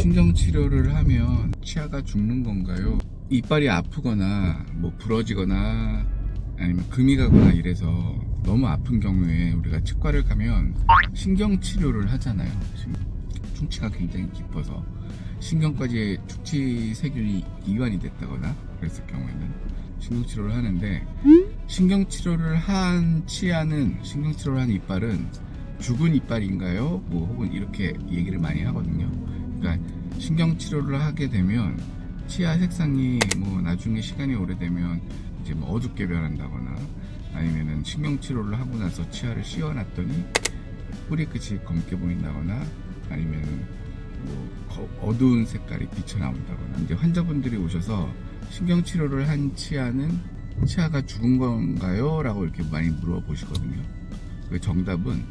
신경치료를 하면 치아가 죽는 건가요? 이빨이 아프거나 뭐 부러지거나 아니면 금이 가거나 이래서 너무 아픈 경우에 우리가 치과를 가면 신경치료를 하잖아요. 충치가 굉장히 깊어서 신경까지 축치 세균이 이완이 됐다거나 그랬을 경우에는 신경치료를 하는데 신경치료를 한 치아는 신경치료를 한 이빨은 죽은 이빨인가요? 뭐 혹은 이렇게 얘기를 많이 하거든요. 그러니까 신경치료를 하게 되면 치아 색상이 뭐 나중에 시간이 오래되면 이제 뭐 어둡게 변한다거나 아니면은 신경치료를 하고 나서 치아를 씌워놨더니 뿌리 끝이 검게 보인다거나 아니면은 뭐 거- 어두운 색깔이 비쳐 나온다거나 이제 환자분들이 오셔서 신경치료를 한 치아는 치아가 죽은 건가요? 라고 이렇게 많이 물어보시거든요. 그 정답은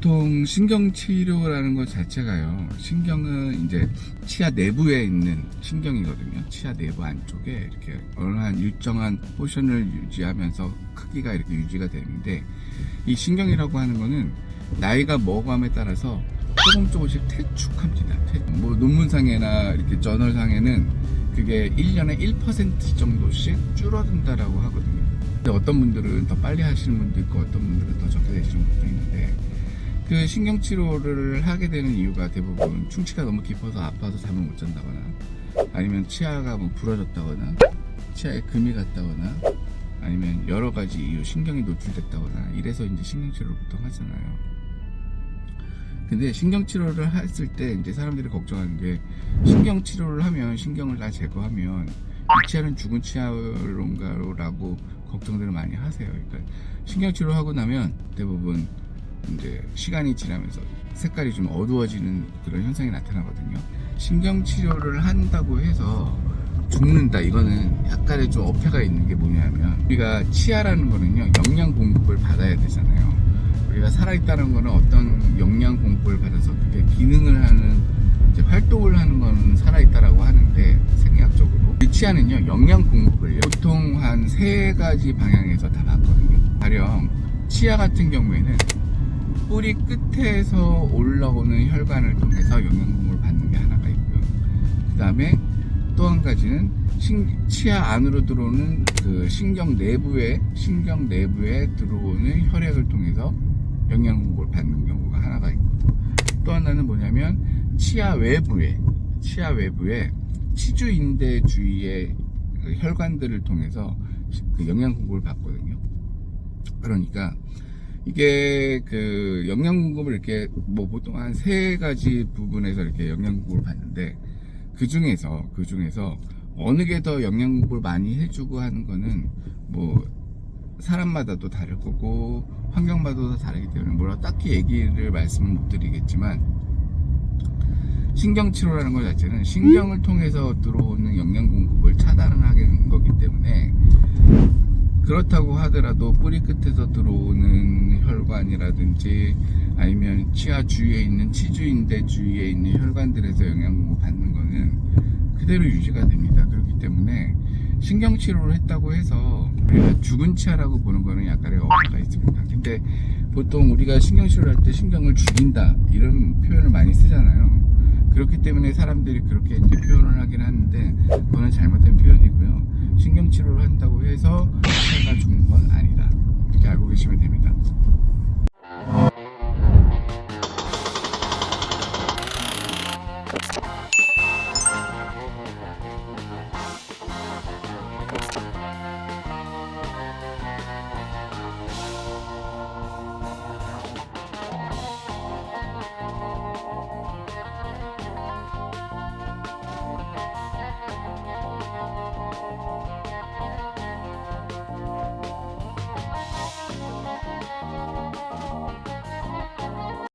보통 신경치료라는 것 자체가요. 신경은 이제 치아 내부에 있는 신경이거든요. 치아 내부 안쪽에 이렇게 어느 한 일정한 포션을 유지하면서 크기가 이렇게 유지가 되는데 이 신경이라고 하는 거는 나이가 먹어감에 따라서 조금 조금씩 퇴축합니다. 퇴- 뭐 논문상에나 이렇게 저널상에는 그게 1년에 1% 정도씩 줄어든다라고 하거든요. 근데 어떤 분들은 더 빨리 하시는 분도 있고 어떤 분들은 더 적게 되시는 분도 있는데 그 신경치료를 하게 되는 이유가 대부분 충치가 너무 깊어서 아파서 잠을 못 잔다거나 아니면 치아가 뭐 부러졌다거나 치아에 금이 갔다거나 아니면 여러 가지 이유 신경이 노출됐다거나 이래서 이제 신경치료를 보통 하잖아요. 근데 신경치료를 했을 때 이제 사람들이 걱정하는 게 신경치료를 하면 신경을 다 제거하면 이 치아는 죽은 치아론가라고 걱정들을 많이 하세요. 그러니까 신경치료 하고 나면 대부분 이제 시간이 지나면서 색깔이 좀 어두워지는 그런 현상이 나타나거든요. 신경치료를 한다고 해서 죽는다. 이거는 약간의 좀 어폐가 있는 게 뭐냐면 우리가 치아라는 거는요 영양 공급을 받아야 되잖아요. 우리가 살아있다는 거는 어떤 영양 공급을 받아서 그게 기능을 하는 이제 활동을 하는 거는 살아있다라고 하는데 생리학적으로 이 치아는요 영양 공급을 보통 한 세 가지 방향에서 다 받거든요. 가령 치아 같은 경우에는 뿌리 끝에서 올라오는 혈관을 통해서 영양 공급을 받는 게 하나가 있고요. 그 다음에 또 한 가지는 신- 치아 안으로 들어오는 그 신경 내부에 신경 내부에 들어오는 혈액을 통해서 영양 공급을 받는 경우가 하나가 있고 또 하나는 뭐냐면 치아 외부에 치아 외부에 치주 인대 주위의 그 혈관들을 통해서 그 영양 공급을 받거든요. 그러니까 이게 그 영양 공급을 이렇게 뭐 보통 한 세 가지 부분에서 이렇게 영양 공급을 받는데 그 중에서 그 중에서 어느 게 더 영양 공급을 많이 해주고 하는 거는 뭐 사람마다도 다를 거고 환경마다도 다르기 때문에 뭐라 딱히 얘기를 말씀을 못 드리겠지만 신경치료라는 것 자체는 신경을 통해서 들어오는 영양 공급을 차단을 하는 거기 때문에 그렇다고 하더라도 뿌리 끝에서 들어오는 혈관이라든지 아니면 치아 주위에 있는 치주인대 주위에 있는 혈관들에서 영양 공급 받는 거는 그대로 유지가 됩니다. 그렇기 때문에 신경치료를 했다고 해서 우리가 죽은 치아라고 보는 거는 약간의 어폐가 있습니다. 근데 보통 우리가 신경치료를 할 때 신경을 죽인다 이런 표현을 많이 쓰잖아요. 그렇기 때문에 사람들이 그렇게 이제 표현을 하긴 하는데 그거는 잘못된 표현이고요. 신경치료를 한다고 해서 치아가 죽는